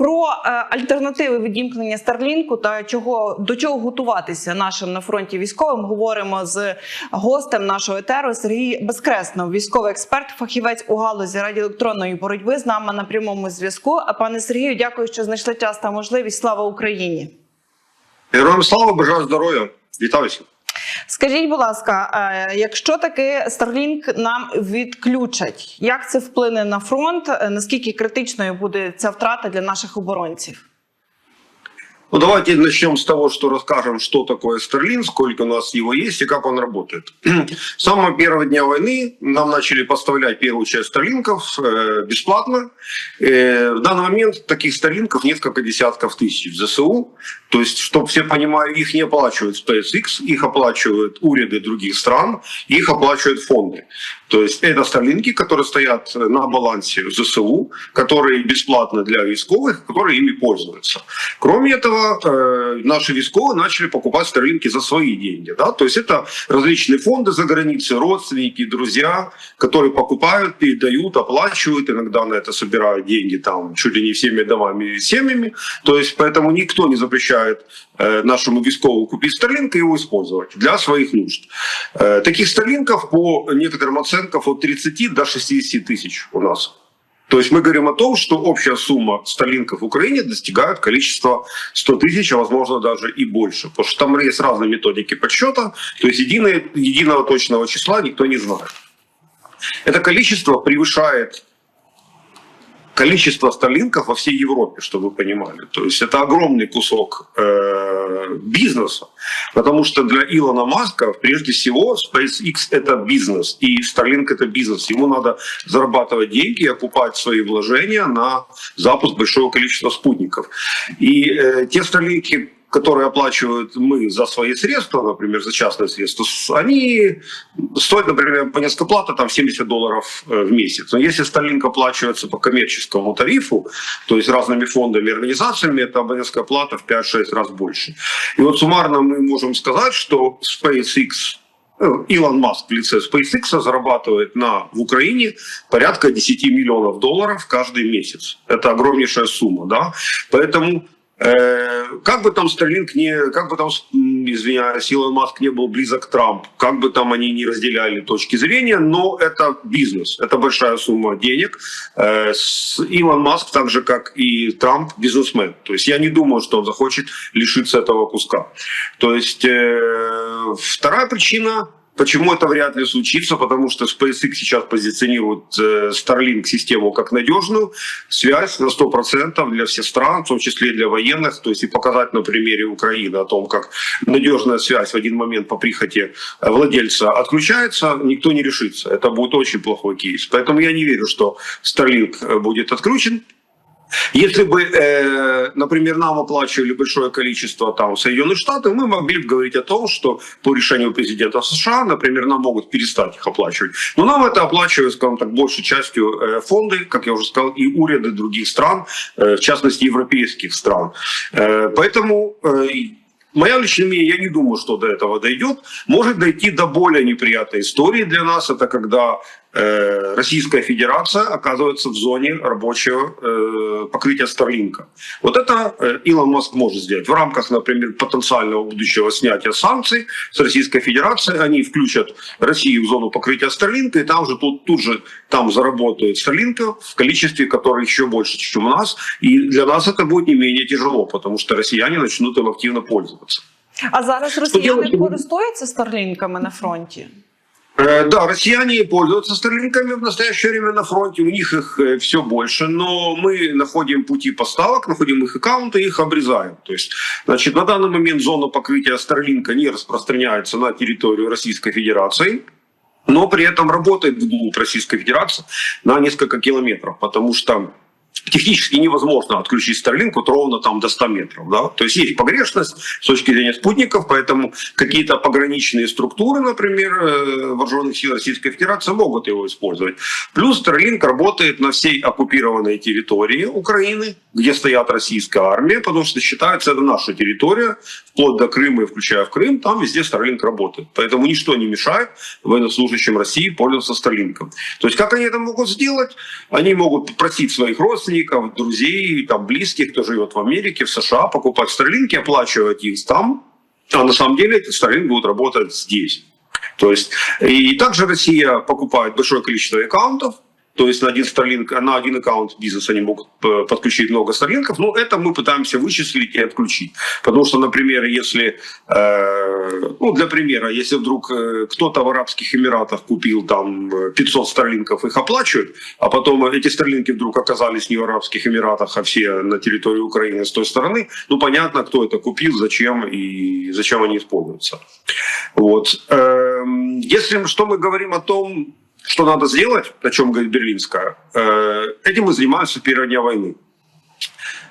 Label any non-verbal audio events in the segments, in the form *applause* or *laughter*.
про е, альтернативи відімкнення Старлінку та чого до чого готуватися нашим на фронті військовим. Говоримо з гостем нашого етеру Сергій Безкреснов, військовий експерт, фахівець у галузі радіоелектронної боротьби. З нами на прямому зв'язку. А пане Сергію, дякую, що знайшли час та можливість. Слава Україні! Героям слава, бажаю здоров'я. Вітаюся. Скажіть, будь ласка, е, якщо таки Starlink нам відключать, як це вплине на фронт? Е, Наскільки критичною буде ця втрата для наших оборонців? Ну, давайте начнем с того, что расскажем, что такое Starlink, сколько у нас его есть и как он работает. *clears throat* С самого первого дня войны нам начали поставлять первую часть Старлинков э, бесплатно. Э, в данный момент таких Старлинков несколько десятков тысяч в ЗСУ. То есть, чтобы все понимали, их не оплачивает SpaceX, их оплачивают уряды других стран, их оплачивают фонды. То есть это Старлинки, которые стоят на балансе ЗСУ, которые бесплатно для військовых, которые ими пользуются. Кроме этого, э, наши військовые начали покупать Старлинки за свои деньги. Да? То есть это различные фонды за границей, родственники, друзья, которые покупают, передают, оплачивают, иногда на это собирают деньги там чуть ли не всеми домами и семьями. То есть поэтому никто не запрещает нашему військовому купить Старлинк и его использовать для своих нужд. Э, Таких Старлинков по некоторым оценкам от 30 до 60 тысяч у нас. То есть мы говорим о том, что общая сумма старлинков в Украине достигает количества 100 тысяч, а возможно даже и больше. Потому что там есть разные методики подсчета, то есть единое, единого точного числа никто не знает. Это количество превышает количество старлинков во всей Европе, чтобы вы понимали. То есть это огромный кусок э, бизнеса, потому что для Илона Маска прежде всего SpaceX это бизнес, и Starlink это бизнес. Ему надо зарабатывать деньги и окупать свои вложения на запуск большого количества спутников. И э, те Старлинки, которые оплачивают мы за свои средства, например, за частные средства, они стоят, например, абонентская плата там 70 долларов э, в месяц. Но если Starlink оплачивается по коммерческому тарифу, то есть разными фондами и организациями, это абонентская плата в 5-6 раз больше. И вот суммарно мы можем сказать, что SpaceX э, Илон Маск в лице SpaceX зарабатывает на, в Украине порядка 10 миллионов долларов каждый месяц. Это огромнейшая сумма, да. Поэтому как бы там Старлинг не, как бы там, извиняюсь, Илон Маск не был близок к Трампу, как бы там они не разделяли точки зрения, но это бизнес, это большая сумма денег. Э, Илон Маск, так же как и Трамп, бизнесмен. То есть я не думаю, что он захочет лишиться этого куска. То есть э, вторая причина Почему это вряд ли случится? Потому что SpaceX сейчас позиционирует э, Starlink систему как надежную связь на 100% для всех стран, в том числе для военных. То есть и показать на примере Украины о том, как надежная связь в один момент по прихоти э, владельца отключается, никто не решится. Это будет очень плохой кейс. Поэтому я не верю, что Starlink э, будет отключен. Если бы, э, например, нам оплачивали большое количество там Соединенных Штатов, мы могли бы говорить о том, что по решению президента США, например, нам могут перестать их оплачивать. Но нам это оплачивают, скажем так, большей частью э, фонды, как я уже сказал, и уряды других стран, э, в частности, европейских стран. Э, поэтому э, Моя личное мнение, я не думаю, что до этого дойдет. Может дойти до более неприятной истории для нас. Это когда Российская Федерация оказывается в зоне рабочего э, покрытия Старлинка. Вот это э, Илон Маск может сделать. В рамках, например, потенциального будущего снятия санкций с Российской Федерации они включат Россию в зону покрытия Старлинка, и там же тут, тут же там заработают Старлинка в количестве, которое еще больше, чем у нас. И для нас это будет не менее тяжело, потому что россияне начнут им активно пользоваться. А зараз росіяни делать? користуються старлінками на фронті. Э, Да, россияне пользуются старлинками в настоящее время на фронте, у них их все больше, но мы находим пути поставок, находим их аккаунты и их обрезаем. То есть, значит, на данный момент зона покрытия Старлинка не распространяется на территорию Российской Федерации, но при этом работает вглубь Российской Федерации на несколько километров, потому что технически невозможно отключить Starlink вот ровно там до 100 метров. Да? То есть есть погрешность с точки зрения спутников, поэтому какие-то пограничные структуры, например, э, вооруженных сил Российской Федерации могут его использовать. Плюс Starlink работает на всей оккупированной территории Украины, где стоят российская армия, потому что считается это наша территория, вплоть до Крыма и включая в Крым, там везде Starlink работает. Поэтому ничто не мешает военнослужащим России пользоваться Starlink. То есть как они это могут сделать? Они могут попросить своих родственников, друзей, там, близких, кто живет в Америке, в США, покупать Starlink, оплачивать их там, а на самом деле Starlink будет работать здесь. То есть, и также Россия покупает большое количество аккаунтов, то есть на один Starlink, на один аккаунт бизнеса они могут э, подключить много Starlinkов, но это мы пытаемся вычислить и отключить. Потому что, например, если, э, ну, для примера, если вдруг э, кто-то в Арабских Эмиратах купил там 500 Старлинков, их оплачивают, а потом эти Старлинки вдруг оказались не в Арабских Эмиратах, а все на территории Украины с той стороны, ну, понятно, кто это купил, зачем и зачем они используются. Вот. Эм, если что мы говорим о том, что надо сделать, о чем говорит Берлинская, э, этим мы занимаемся с первого дня войны.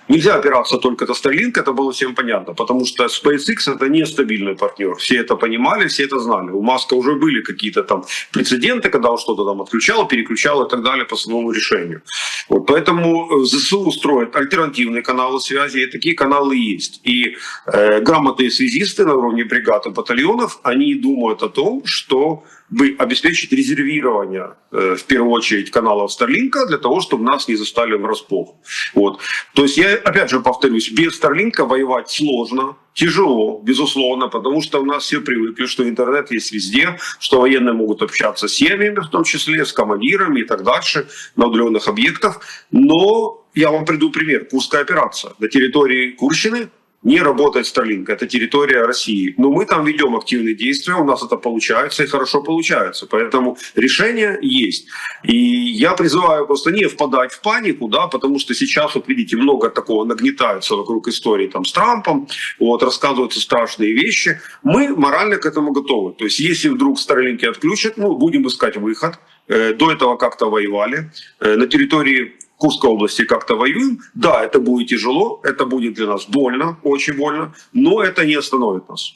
Нельзя опираться только на Starlink, это было всем понятно, потому что SpaceX это нестабильный партнер. Все это понимали, все это знали. У Маска уже были какие-то там прецеденты, когда он что-то там отключал, переключал и так далее по своему решению. Вот, поэтому ЗСУ строят альтернативные каналы связи, и такие каналы есть. И э, грамотные связисты на уровне бригад и батальонов, они думают о том, что бы обеспечить резервирование, э, в первую очередь, каналов Starlink для того, чтобы нас не застали врасплох. Вот. То есть я, опять же, повторюсь, без Starlink воевать сложно, тяжело, безусловно, потому что у нас все привыкли, что интернет есть везде, что военные могут общаться с семьями, в том числе с командирами и так дальше, на удаленных объектах. Но я вам приду пример. Курская операция. На территории Курщины не работает Starlink, это территория России. Но мы там ведем активные действия, у нас это получается и хорошо получается. Поэтому решение есть. И я призываю просто не впадать в панику, да, потому что сейчас, вот видите, много такого нагнетается вокруг истории там, с Трампом, вот, рассказываются страшные вещи. Мы морально к этому готовы. То есть если вдруг Starlink отключат, ну, будем искать выход. Э, до этого как-то воевали. Э, на территории Курской области как-то воюем. Да, это будет тяжело, это будет для нас больно, очень больно, но это не остановит нас.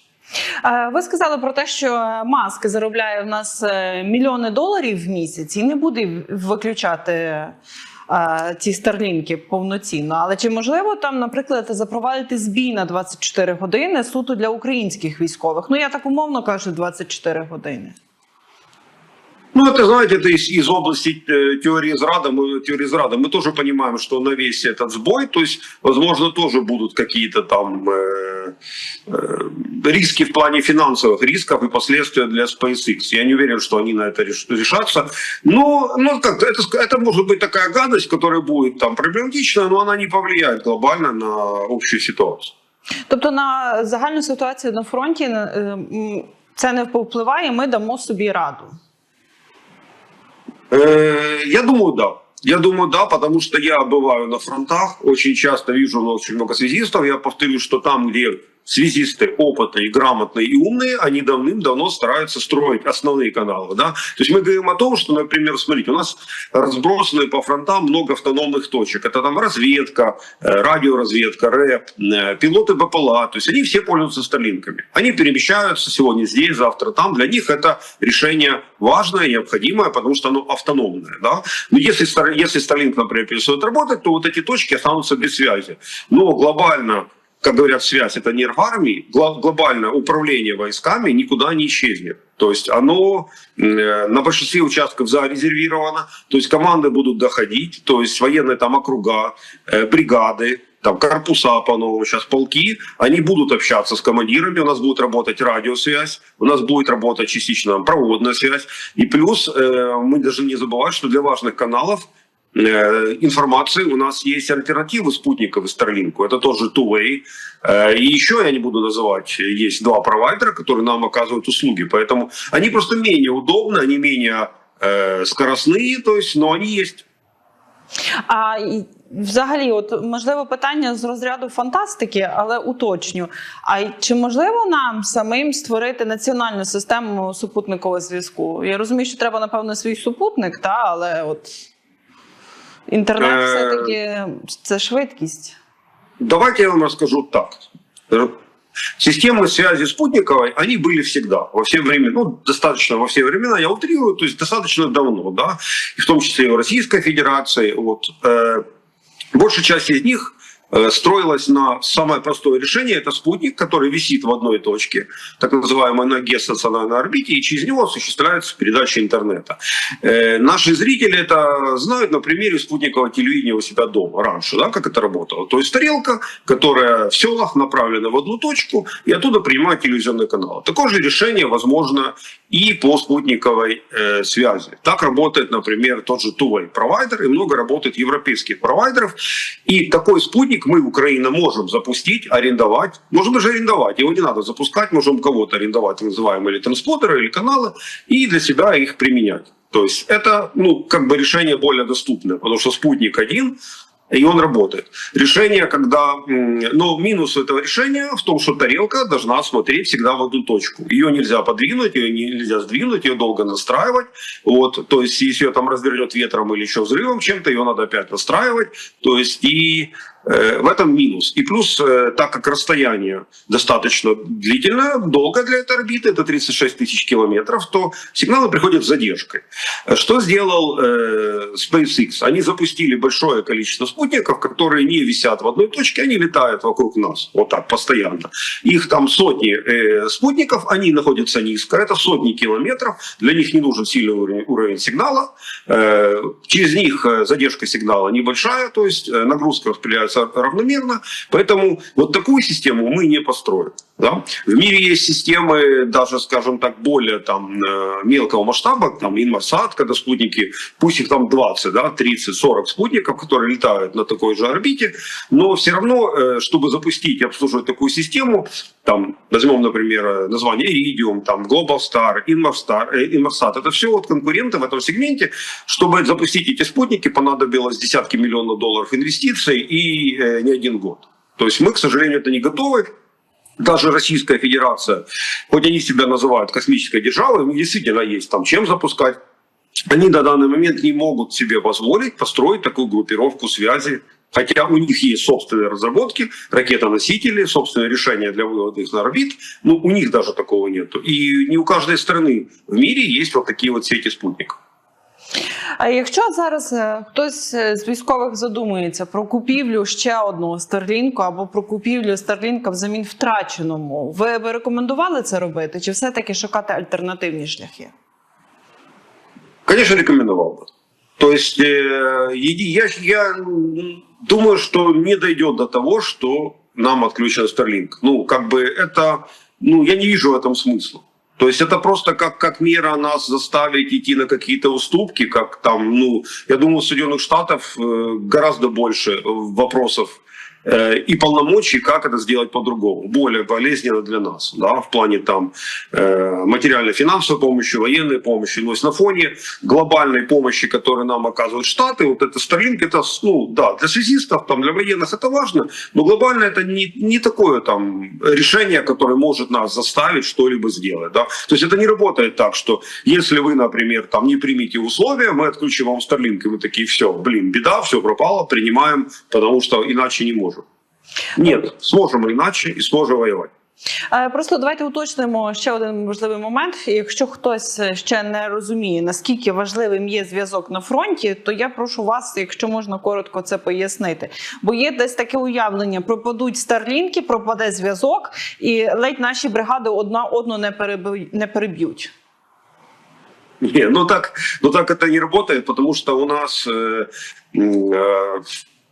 Ви сказали про те, що Маск заробляє в нас е, мільйони доларів в місяць і не буде виключати е, ці старлінки повноцінно. Але чи можливо там, наприклад, запровадити збій на 24 години суто для українських військових? Ну я так умовно кажу, 24 години. Ну, это, знаете, это из, из области э, теории зрада. Мы, теории зрада. Мы тоже понимаем, что на весь этот сбой, то есть, возможно, тоже будут какие-то там э, э, риски в плане финансовых рисков и последствия для SpaceX. Я не уверен, что они на это реш, решатся. Но, ну, как это, это может быть такая гадость, которая будет там проблематичная, но она не повлияет глобально на общую ситуацию. Тобто на загальну ситуацію на фронті е, це не повпливає, ми дамо собі раду. Э, я думаю, да. Я думаю, да, потому что я бываю на фронтах, очень часто вижу очень много связистов. Я повторю, что там, где связисты опытные, грамотные и умные, они давным-давно стараются строить основные каналы. Да? То есть мы говорим о том, что, например, смотрите, у нас разбросаны по фронтам много автономных точек. Это там разведка, э, радиоразведка, рэп, э, пилоты БПЛА. То есть они все пользуются старлинками. Они перемещаются сегодня здесь, завтра там. Для них это решение важное, необходимое, потому что оно автономное. Да? Но если, если Starlink, например, перестает работать, то вот эти точки останутся без связи. Но глобально как говорят, связь это нерв армии, глобальное управление войсками никуда не исчезнет. То есть оно э, на большинстве участков зарезервировано, то есть команды будут доходить, то есть военные там округа, э, бригады, там корпуса по-новому, сейчас полки, они будут общаться с командирами, у нас будет работать радиосвязь, у нас будет работать частично проводная связь. И плюс э, мы должны не забывать, что для важных каналов информации. У нас есть альтернативы спутников и Старлинку. Это тоже Two-Way. Э, и еще я не буду называть, есть два провайдера, которые нам оказывают услуги. Поэтому они просто менее удобны, они менее э, скоростные, то есть, но они есть. А взагалі, от можливо, питання з розряду фантастики, але уточню. А чи можливо нам самим створити національну систему супутникового зв'язку? Я розумію, що треба напевно свій супутник, та але от. Інтернет все-таки це швидкість. Давайте я вам расскажу так. Системы связи спутниковой, они были всегда, во все времена, ну, достаточно во все времена, я утрирую, то есть достаточно давно, да, и в том числе и в Российской Федерации. Вот, э, большая часть из них э, строилась на самое простое решение. Это спутник, который висит в одной точке, так называемой на геостационарной орбите, и через него осуществляется передача интернета. Э, Наши зрители это знают на примере спутникового телевидения у себя дома раньше, да, как это работало. То есть тарелка, которая в селах направлена в одну точку, и оттуда принимает телевизионный канал. Такое же решение возможно и по спутниковой э, связи. Так работает, например, тот же Тувай провайдер, и много работает европейских провайдеров. И такой спутник мы, Украина, можем запустить, арендовать. Можем даже арендовать, его не надо запускать, можем кого-то арендовать, называемые или транспондеры, или каналы, и для себя их применять. То есть это, ну, как бы решение более доступное, потому что спутник один, и он работает. Решение, когда... Но минус этого решения в том, что тарелка должна смотреть всегда в одну точку. Ее нельзя подвинуть, ее нельзя сдвинуть, ее долго настраивать. Вот, то есть, если ее там развернет ветром или еще взрывом чем-то, ее надо опять настраивать. То есть, и в этом минус. И плюс, э, так как расстояние достаточно длительное, долго для этой орбиты, это 36 тысяч километров, то сигналы приходят с задержкой. Э, Что сделал э, SpaceX? Они запустили большое количество спутников, которые не висят в одной точке, они летают вокруг нас, вот так, постоянно. Их там сотни э, спутников, они находятся низко, это сотни километров, для них не нужен сильный уровень, сигнала, Э, через них э, задержка сигнала небольшая, то есть э, нагрузка распределяется равномерно, поэтому вот такую систему мы не построим. Да? В мире есть системы, даже, скажем так, более там, э, мелкого масштаба, там Инмарсат, когда спутники, пусть их там 20, да, 30, 40 спутников, которые летают на такой же орбите, но все равно, э, чтобы запустить и обслуживать такую систему, там, возьмем, например, название Iridium, там, Global Star, Inmarstar, э, Inmarsat, это все вот конкуренты в этом сегменте, чтобы запустить эти спутники, понадобилось десятки миллионов долларов инвестиций и не один год. То есть мы, к сожалению, это не готовы, даже Российская Федерация, хоть они себя называют космической державой, у них действительно есть там чем запускать. Они на данный момент не могут себе позволить построить такую группировку связи. Хотя у них есть собственные разработки, ракетоносители, собственные решения для вывода их на орбит, но у них даже такого нет. И не у каждой страны в мире есть вот такие вот сети спутников. А якщо зараз е, хтось е, з військових задумується про купівлю ще одного Старлінку або про купівлю Старлінка взамін втраченому, ви б рекомендували це робити? Чи все-таки шукати альтернативні шляхи? Конечно, рекомендовал бы. То есть э, еди- я, я м, думаю, что не дойдет до того, что нам отключен Starlink. Ну, как бы это, ну, я не вижу в этом смысла. То есть это просто как, как мера нас заставить идти на какие-то уступки, как там, ну, я думаю, у Соединенных Штатов э, гораздо больше э, вопросов и полномочий, как это сделать по-другому, более болезненно для нас, да, в плане там э, материально-финансовой помощи, военной помощи, но есть на фоне глобальной помощи, которую нам оказывают Штаты, вот это Starlink, это, ну, да, для связистов, там, для военных это важно, но глобально это не, не такое там решение, которое может нас заставить что-либо сделать, да, то есть это не работает так, что если вы, например, там не примите условия, мы отключим вам Starlink, и вы такие, все, блин, беда, все пропало, принимаем, потому что иначе не можем. Нет, сможем иначе и сможем воевать. Е, Просто давайте уточнимо ще один важливий момент. Якщо хтось ще не розуміє, наскільки важливим є зв'язок на фронті, то я прошу вас, якщо можна коротко це пояснити. Бо є десь таке уявлення: пропадуть старлінки, пропаде зв'язок, і ледь наші бригади одна одну не переби- не переб'ють. Не, ну так, ну так это не работает, потому что у нас, э, м, э,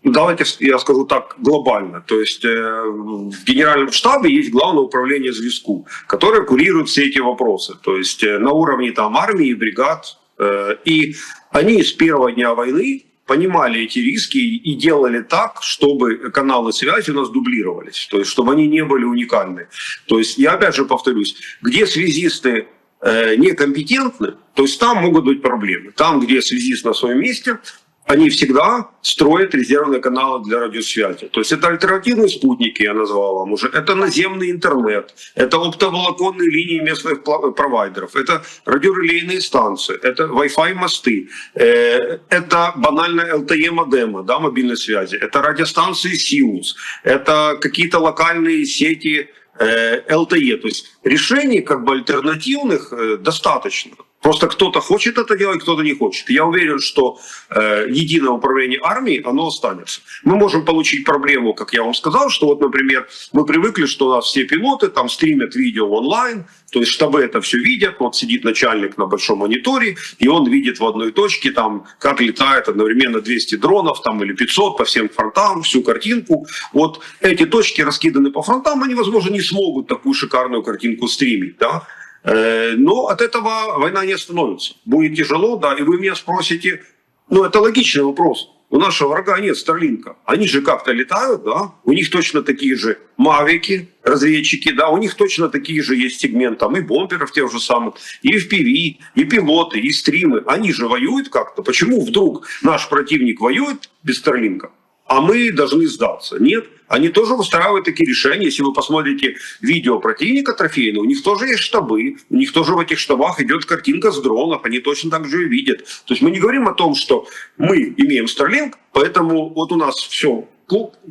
давайте я скажу так глобально, то есть э, в генеральном штабе есть главное управление звездку, которое курирует все эти вопросы, то есть э, на уровне там армии, бригад, э, и они с первого дня войны понимали эти риски и делали так, чтобы каналы связи у нас дублировались, то есть чтобы они не были уникальны. То есть я опять же повторюсь, где связисты некомпетентны, то есть там могут быть проблемы. Там, где связист на своем месте, они всегда строят резервные каналы для радиосвязи. То есть это альтернативные спутники, я назвал вам уже, это наземный интернет, это оптоволоконные линии местных провайдеров, это радиорелейные станции, это Wi-Fi мосты, э, это банальная LTE-модема да, мобильной связи, это радиостанции Сиус, это какие-то локальные сети э, LTE. То есть решений как бы альтернативных э, достаточно. Просто кто-то хочет это делать, кто-то не хочет. Я уверен, что э, единое управление армией, оно останется. Мы можем получить проблему, как я вам сказал, что вот, например, мы привыкли, что у нас все пилоты там стримят видео онлайн, то есть штабы это все видят, вот сидит начальник на большом мониторе, и он видит в одной точке, там, как летает одновременно 200 дронов там, или 500 по всем фронтам, всю картинку. Вот эти точки раскиданы по фронтам, они, возможно, не смогут такую шикарную картинку стримить, да, Но от этого война не остановится. Будет тяжело, да, и вы меня спросите, ну это логичный вопрос. У нашего врага нет Старлинка. Они же как-то летают, да? У них точно такие же мавики, разведчики, да? У них точно такие же есть сегменты, там и бомберов тех же самых, и FPV, и пилоты, и стримы. Они же воюют как-то. Почему вдруг наш противник воюет без Старлинка? А мы должны сдаться. Нет, они тоже выстраивают такие решения. Если вы посмотрите видео противника трофейного, у них тоже есть штабы, у них тоже в этих штабах идет картинка с дронов, они точно так же и видят. То есть мы не говорим о том, что мы имеем Starlink, поэтому вот у нас все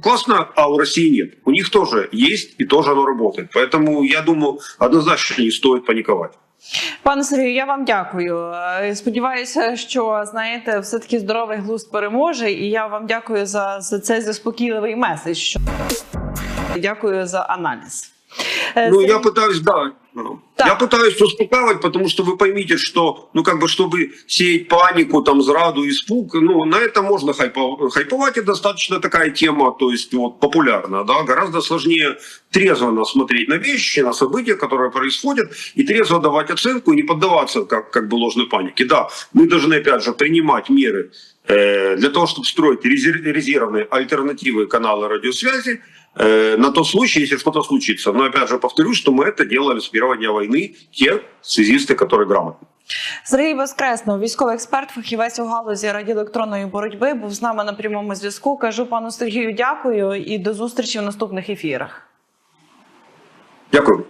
классно, а у России нет. У них тоже есть и тоже оно работает. Поэтому я думаю, однозначно не стоит паниковать. Пане Сергію, я вам дякую. Е, Сподіваюся, що знаєте, все таки здоровий глузд переможе, і я вам дякую за, за цей заспокійливий меседж. Що... Дякую за аналіз. Е, Ну, Сергій- я пытаюсь, да. Ну, Так. Я пытаюсь успокаивать, потому что вы поймите, что, ну, как бы, чтобы сеять панику, там, зраду, испуг, ну, на это можно хайпо- хайповать, и достаточно такая тема, то есть, вот, популярна, да, гораздо сложнее трезво смотреть на вещи, на события, которые происходят, и трезво давать оценку, и не поддаваться, как, как бы, ложной панике. Да, мы должны, опять же, принимать меры э, для того, чтобы строить резер- резервные альтернативы канала радиосвязи, на тот случай, если что-то случится. Но опять же повторюсь, что мы это делали с первого дня войны, те связисты, которые грамотны. Сергій Безкреснов, військовий експерт, фахівець у галузі радіоелектронної боротьби, був з нами на прямому зв'язку. Кажу пану Сергію, дякую і до зустрічі в наступних ефірах. Дякую.